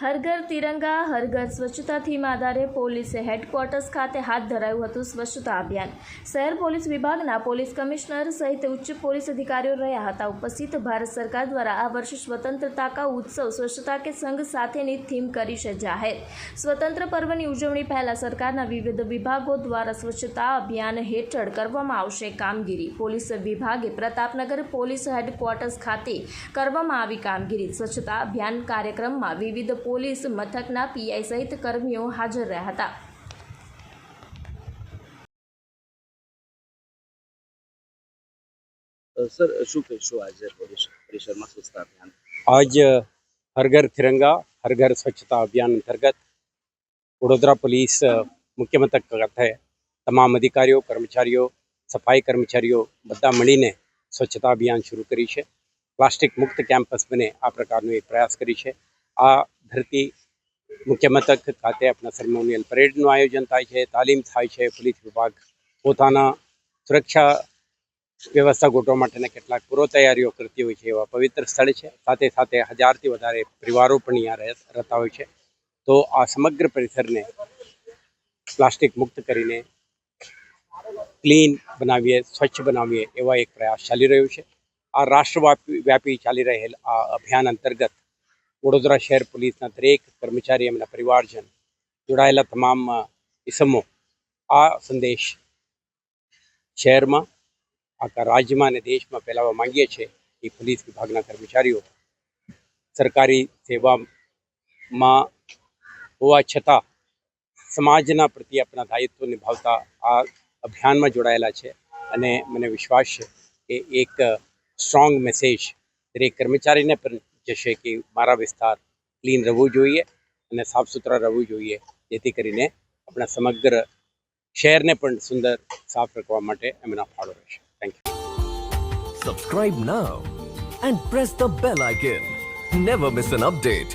હર ઘર તિરંગા હર ઘર સ્વચ્છતા થીમ આધારે પોલીસે હેડક્વાર્ટર્સ ખાતે હાથ ધરાયું હતું સ્વચ્છતા અભિયાન. શહેર પોલીસ વિભાગના પોલીસ કમિશનર સહિત ઉચ્ચ પોલીસ અધિકારીઓ રહ્યા હતા. ઉપસ્થિત ભારત સરકાર દ્વારા આ વર્ષે સ્વતંત્રતા કા ઉત્સવ સ્વચ્છતા કે સંઘ સાથેની થીમ કરી છે જાહેર. સ્વતંત્ર પર્વની ઉજવણી પહેલાં સરકારના વિવિધ વિભાગો દ્વારા સ્વચ્છતા અભિયાન હેઠળ કરવામાં આવશે કામગીરી. પોલીસ વિભાગે પ્રતાપનગર પોલીસ હેડક્વાર્ટર્સ ખાતે કરવામાં આવી કામગીરી. સ્વચ્છતા અભિયાન કાર્યક્રમમાં વિવિધ પોલીસ મથકના પીઆઈ સહિત કર્મીઓ હાજર રહ્યા હતા. સર શું કહેશો આજે પરિસરમાં સ્વચ્છતા અભિયાન? આજ હર ઘર તિરંગા હરઘર સ્વચ્છતા અભિયાન અંતર્ગત વડોદરા પોલીસ મુખ્ય મથક તમામ અધિકારીઓ કર્મચારીઓ સફાઈ કર્મચારીઓ બધા મળીને સ્વચ્છતા અભિયાન શરૂ કરી છે. પ્લાસ્ટિક મુક્ત કેમ્પસ બને આ પ્રકારનો એક પ્રયાસ કરી છે. આ ધરતી મુખ્ય મથક ખાતે આપણા સેરેમોનિયલ પરેડનું આયોજન થાય છે, તાલીમ થાય છે, પોલીસ વિભાગ પોતાના સુરક્ષા વ્યવસ્થા ગોઠવવા માટેના કેટલાક પૂર્વ તૈયારીઓ કરતી હોય છે એવા પવિત્ર સ્થળ છે. સાથે સાથે હજારથી વધારે પરિવારો પણ અહીંયા રહે- રહેતા હોય છે. તો આ સમગ્ર પરિસરને પ્લાસ્ટિક મુક્ત કરીને ક્લીન બનાવીએ, સ્વચ્છ બનાવીએ એવા એક પ્રયાસ ચાલી રહ્યો છે. આ રાષ્ટ્રવ્યાપી વ્યાપી ચાલી રહેલ આ અભિયાન અંતર્ગત વડોદરા શહેર પોલીસના દરેક કર્મચારી એમના પરિવારજન જોડાયેલા તમામ ઇસમો આ સંદેશ શહેરમાં, આખા રાજ્યમાં અને દેશમાં ફેલાવવા માંગીએ છીએ એ પોલીસ વિભાગના કર્મચારીઓ. સરકારી સેવામાં હોવા છતાં સમાજના પ્રત્યે આપણા દાયિત્વ નિભાવતા આ અભિયાનમાં જોડાયેલા છે અને મને વિશ્વાસ છે કે એક સ્ટ્રોંગ મેસેજ દરેક કર્મચારીને પણ જશે કે મારા વિસ્તાર ક્લીન રહેવું જોઈએ અને સાફ સુથરા રહેવું જોઈએ, જેથી કરીને આપણા સમગ્ર શહેરને પણ સુંદર સાફ રાખવા માટે એમના ફાળો રહેશે. Thank you Subscribe now and press the bell icon never miss an update.